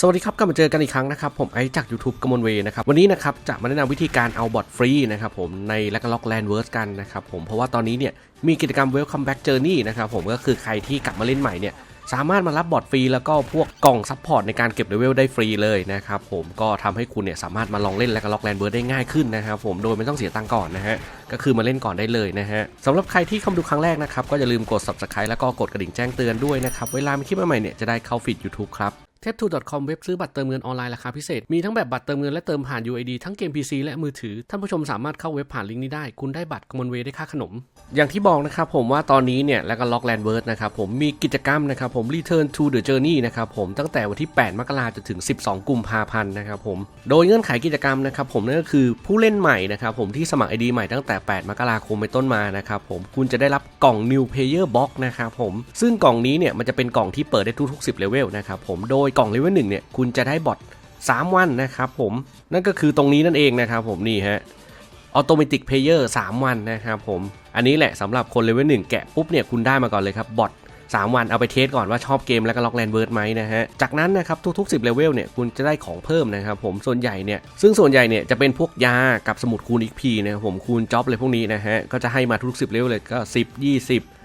สวัสดีครับกลับมาเจอกันอีกครั้งนะครับ ผมไอจาก YouTube กมลเวนะครับ วันนี้นะครับ จะมาแนะนำวิธีการเอาบอทฟรีนะครับผมใน l a g ล็อกแลนเวิร์สกันนะครับผมเพราะว่าตอนนี้เนี่ยมีกิจกรรม Welcome Back Journey นะครับผมก็คือใครที่กลับมาเล่นใหม่เนี่ยสามารถมารับบอทฟรีแล้วก็พวกกล่องซัพพอร์ตในการเก็บเลเวลได้ฟรีเลยนะครับผมก็ทำให้คุณเนี่ยสามารถมาลองเล่น l a g ล็อกแลนเวิร์สได้ง่ายขึ้นนะครับผมโดยไม่ต้องเสียตังก่อนนะฮะก็คือมาเล่นก่อนได้เลยนะฮะสำหรับใครที่เข้ามาดูครั้งแรกนะครับก็อย่าลืมกด subscribe แล้วก็กดกระดิ่งแจ้งเตือนด้วยนะครับเวลามีคลิปใหม่เนี่ยจะได้เข้าฟีด YouTube ครับ เทป 2.com เว็บซื้อบัตรเติมเงินออนไลน์ราคาพิเศษ มีทั้งแบบบัตรเติมเงินและเติมผ่าน UID ทั้งเกม PC และมือถือ ท่านผู้ชมสามารถเข้าเว็บผ่านลิงก์นี้ได้ คุณได้บัตรกมลเวได้ค่าขนม อย่างที่บอกนะครับผมว่าตอนนี้เนี่ยแล้วก็ล็อกแลนด์เวิร์ดนะครับผมมีกิจกรรมนะครับผม Return to the Journey นะครับผมตั้งแต่วันที่ 8 มกราจนถึง 12 กุมภาพันธ์นะครับผมโดยเงื่อนไขกิจกรรมนะครับผมนั่นก็คือผู้เล่นใหม่นะครับผมที่สมัคร ID ใหม่ตั้งแต่ 8 มกราคมเป็นต้นมานะครับผมคุณจะได้รับกล่อง New Player Box นะครับผมซึ่งกล่องนี้เนี่ยมันจะเป็นกล่องที่เปิดได้ทุกๆ10เลเวลนะครับผมโดยกล่องเลเวลหนึ่งเนี่ยคุณจะได้บอท3 วันนะครับผมนั่นก็คือตรงนี้นั่นเองนะครับผมนี่ฮะออโตเมติกเพลเยอร์3วันนะครับผมอันนี้แหละสำหรับคนเลเวลหนึ่งแกะปุ๊บเนี่ยคุณได้มาก่อนเลยครับบอท3 วันเอาไปเทสก่อนว่าชอบเกมแล้วก็ล็อกแลนด์เวิร์ดไหมนะฮะ จากนั้นนะครับทุกๆ 10เลเวลเนี่ยคุณจะได้ของเพิ่มนะครับผมส่วนใหญ่เนี่ยซึ่งส่วนใหญ่เนี่ยจะเป็นพวกยากับสมุดคูณ XP นะครับผมคูณจ็อบเลยพวกนี้นะฮะ ก็จะให้มาทุกๆ10เลเวลเลยก็ 10 20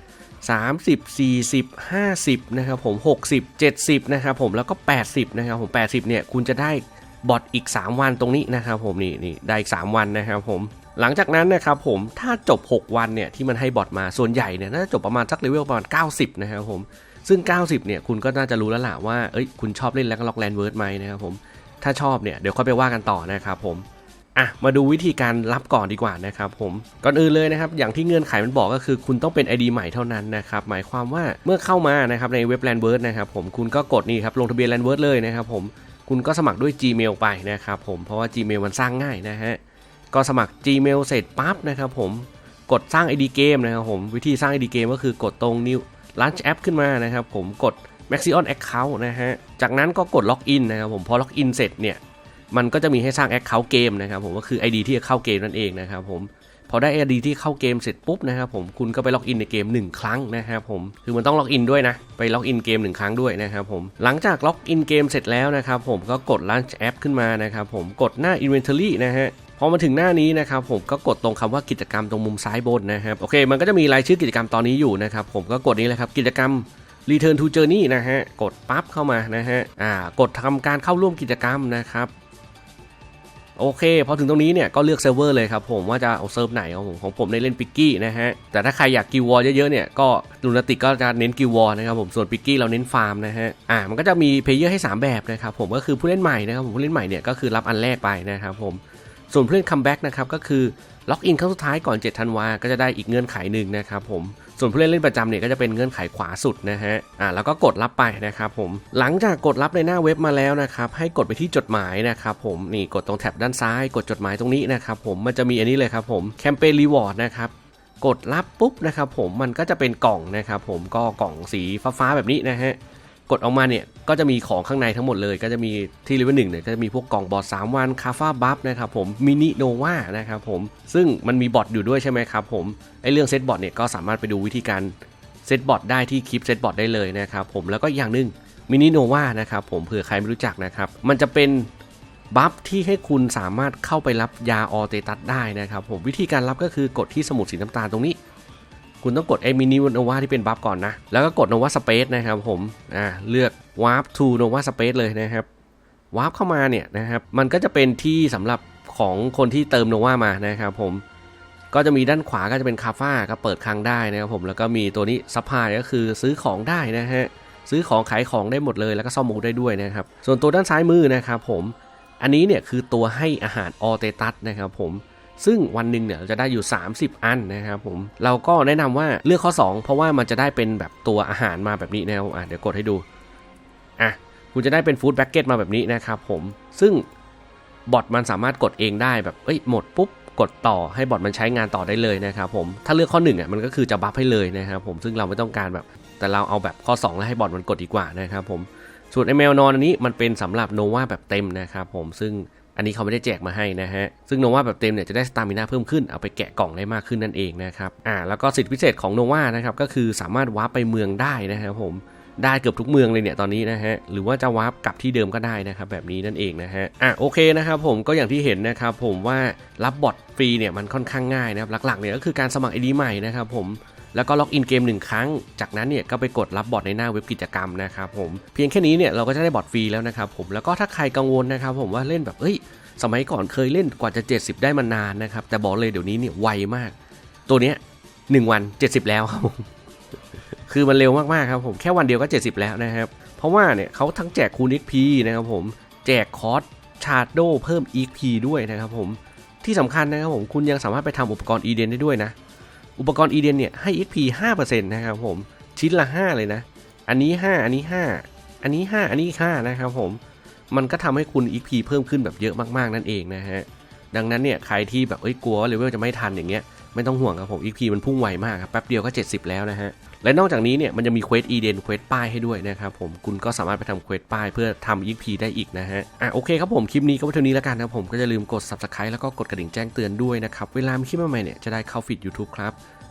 30 40 50นะครับผม60 70นะครับผมแล้วก็ 80นะครับผม80เนี่ยคุณจะได้บอทอีก 3 วันตรงนี้นะครับผมนี่นี่ได้อีก 3 วันนะครับผมหลังจากนั้นนะครับผมถ้าจบ 6 วันเนี่ยที่มันให้บอทมาส่วนใหญ่เนี่ยน่าจะจบประมาณสักเลเวลประมาณ 90 นะครับผมซึ่ง 90 เนี่ยคุณก็น่าจะรู้แล้วล่ะว่าเอ้ยคุณชอบเล่นแล้วก็ล็อกแลนด์เวิร์ดไหมนะครับผมถ้าชอบเนี่ยเดี๋ยวค่อยไปว่ากันต่อนะครับผม อะมาดูวิธีการรับก่อนดีกว่านะครับผมก่อนอื่นเลยนะครับอย่างที่เงื่อนไขมันบอกก็คือ คุณต้องเป็น ID ใหม่เท่านั้นนะครับหมายความว่าเมื่อเข้ามานะครับในเว็บ l a n d w o r d นะครับผมคุณก็กดนี่ครับลงทะเบียน l a n d w o r d เลยนะครับผมคุณก็สมัครด้วย Gmail ไปนะครับผมเพราะว่า Gmail มันสร้างง่ายนะฮะก็สมัคร Gmail เสร็จปั๊บนะครับผมกดสร้าง ID เกมนะครับผมวิธีสร้าง ID เกมก็คือกดตรง New Launch App ขึ้นมานะครับผมกด Maxion Account นะฮะจากนั้นก็กดล็อกอินนะครับผมพอล็อกอินเสร็จเนี่ย มันก็จะมีให้สร้าง Account เกมนะครับผมก็คือ ID ที่จะเข้าเกมนั่นเองนะครับผมพอได้ ID ที่เข้าเกมเสร็จปุ๊บนะครับผมคุณก็ไปล็อกอินในเกม 1 ครั้งนะครับผมคือมันต้องล็อกอินด้วยนะไปล็อกอินเกม 1 ครั้งด้วยนะครับผมหลังจากล็อกอินเกมเสร็จแล้วนะครับผมก็กด Launch App ขึ้นมานะครับผมกดหน้า Inventory นะฮะพอมาถึงหน้านี้นะครับผมก็กดตรงคำว่ากิจกรรมตรงมุมซ้ายบนนะครับโอเค มันก็จะมีรายชื่อกิจกรรมตอนนี้อยู่นะครับผมก็กดนี้เลยครับกิจกรรม Return to Journey นะฮะกดปั๊บเข้ามานะฮะอ่ากดทำการเข้าร่วมกิจกรรมนะครับ โอเคพอถึงตรงนี้เนี่ยก็เลือกเซิร์ฟเวอร์เลยครับผมว่าจะเอาเซิร์ฟไหนของผมของผมได้เล่นปิกกี้นะฮะแต่ถ้าใครอยากกิววอเยอะๆเนี่ยก็ลูนาติกก็จะเน้นกิววอลนะครับผมส่วนปิกกี้เราเน้นฟาร์มนะฮะอ่ามันก็จะมีเพลเยอร์ให้ 3 แบบนะครับผมก็คือผู้เล่นใหม่นะครับผมผู้เล่นใหม่เนี่ยก็คือรับอันแรกไปนะครับผมส่วนผู้เล่นคัมแบ็กนะครับก็คือล็อกอินครั้งสุดท้ายก่อน7ธันวาก็จะได้อีกเงื่อนไขหนึ่งนะครับผม ส่วนผู้เล่นเล่นประจำเนี่ยก็จะเป็นเงื่อนไขขวาสุดนะฮะอ่าแล้วก็กดรับไปนะครับผมหลังจากกดรับในหน้าเว็บมาแล้วนะครับให้กดไปที่จดหมายนะครับผมนี่กดตรงแท็บด้านซ้าย กดจดหมายตรงนี้นะครับผมมันจะมีอันนี้เลยครับผมแคมเปญรีวอร์ดนะครับกดรับปุ๊บนะครับผมมันก็จะเป็นกล่องนะครับผมก็กล่องสีฟ้าๆแบบนี้นะฮะ กดออกมาเนี่ยก็จะมีของข้างในทั้งหมดเลย ก็จะมีที่เลเวลหนึ่งเนี่ยก็จะมีพวกกล่องบอด3วันคาฟ้าบัฟนะครับผมมินิโนวานะครับผมซึ่งมันมีบอทอยู่ด้วยใช่ไหมครับผมไอเรื่องเซตบอทเนี่ยก็สามารถไปดูวิธีการเซตบอทได้ที่คลิปเซตบอทได้เลยนะครับผมแล้วก็อย่างหนึ่งมินิโนวานะครับผมเผื่อใครไม่รู้จักนะครับมันจะเป็นบัฟที่ให้คุณสามารถเข้าไปรับยาออเตตัสได้นะครับผมวิธีการรับก็คือกดที่สมุดสีน้ำตาลตรงนี้ คุณต้องกดไอ้มินิโนวาที่เป็นบัฟก่อนนะ แล้วก็กดโนวาสเปซนะครับผมอ่าเลือกวาร์ปทูโนวาสเปซเลยนะครับวาร์ปเข้ามาเนี่ยนะครับมันก็จะเป็นที่สำหรับของคนที่เติมโนวามานะครับผมก็จะมีด้านขวาก็จะเป็นคาฟ้าก็เปิดคลังได้นะครับผมแล้วก็มีตัวนี้ซัพพลายก็คือซื้อของได้นะฮะซื้อของขายของได้หมดเลยแล้วก็ซ่อมมูได้ด้วยนะครับส่วนตัวด้านซ้ายมือนะครับผมอันนี้เนี่ยคือตัวให้อาหารออเตตัสนะครับผม ซึ่งวันหนึ่งเนี่ยเราจะได้อยู่ 30 อันนะครับผมเราก็แนะนำว่าเลือกข้อ 2 เพราะว่ามันจะได้เป็นแบบตัวอาหารมาแบบนี้นะครับอะเดี๋ยวกดให้ดูอะคุณจะได้เป็นฟู้ดแบ็กเก็ตมาแบบนี้นะครับผมซึ่งบอทมันสามารถกดเองได้แบบเอ้ยหมดปุ๊บกดต่อให้บอทมันใช้งานต่อได้เลยนะครับผมถ้าเลือกข้อ1อะมันก็คือจะบัฟให้เลยนะครับผมซึ่งเราไม่ต้องการแบบแต่เราเอาแบบข้อ 2 แล้วให้บอทมันกดดีกว่านะครับผมส่วนไอแมวนอนอันนี้มันเป็นสำหรับโนวาแบบเต็มนะครับผมซึ่ง อันนี้เขาไม่ได้แจกมาให้นะฮะ ซึ่งโนวาแบบเต็มเนี่ยจะได้สตามินาเพิ่มขึ้น เอาไปแกะกล่องได้มากขึ้นนั่นเองนะครับ อ่า แล้วก็สิทธิพิเศษของโนวานะครับก็คือสามารถวาร์ปไปเมืองได้นะครับผม ได้เกือบทุกเมืองเลยเนี่ยตอนนี้นะฮะ หรือว่าจะวาร์ปกลับที่เดิมก็ได้นะครับแบบนี้นั่นเองนะฮะ อะโอเคนะครับผมก็อย่างที่เห็นนะครับผมว่ารับบอทฟรีเนี่ยมันค่อนข้างง่ายนะครับหลักๆเนี่ยก็คือการสมัคร ID ใหม่นะครับผม แล้วก็ล็อกอินเกมหนึ่งครั้ง จากนั้นเนี่ยก็ไปกดรับบอทในหน้าเว็บกิจกรรมนะครับผมเพียงแค่นี้เนี่ยเราก็จะได้บอทฟรีแล้วนะครับผมแล้วก็ถ้าใครกังวลนะครับผมว่าเล่นแบบเอ้ย สมัยก่อนเคยเล่นกว่าจะ 70 ได้มานานนะครับแต่บอกเลยเดี๋ยวนี้เนี่ยไวมาก ตัวเนี้ยหนึ่งวัน 70 แล้วครับผมคือมันเร็วมากๆครับผมแค่วันเดียวก็ 70 แล้วนะครับเพราะว่าเนี่ยเขาทั้งแจกคูณ XP นะครับผมแจกคอร์สชาร์โดเพิ่ม XP ด้วยนะครับผมที่สำคัญนะครับผมคุณยังสามารถไปทำอุปกรณ์อีเดนได้ด้วยนะ อุปกรณ์อีเดนเนี่ยให้ XP 5%นะครับผม ชิ้นละ 5 เลยนะ อันนี้ 5 อันนี้ 5 อันนี้ 5 อันนี้ 5 นะครับผม มันก็ทำให้คุณ XP เพิ่มขึ้นแบบเยอะมากๆนั่นเองนะฮะ ดังนั้นเนี่ยใครที่แบบเอ้ยกลัวว่าเลเวลจะไม่ทันอย่างเงี้ย ไม่ต้องห่วงครับผม EP มันพุ่งไวมากครับแป๊บเดียวก็ 70 แล้วนะฮะ และนอกจากนี้เนี่ยมันจะมีเควสอีเดนเควสป้ายให้ด้วยนะครับผมคุณก็สามารถไปทำเควสป้ายเพื่อทำ XP ได้อีกนะฮะอะโอเคครับผมคลิปนี้ก็ว้เท่านี้แล้วกันนะผมก็จะลืมกด subscribe แล้วก็กดกระดิ่งแจ้งเตือนด้วยนะครับเวลามีคลิปใหม่ๆเนี่ยจะได้เข้าฟีด YouTube ครับ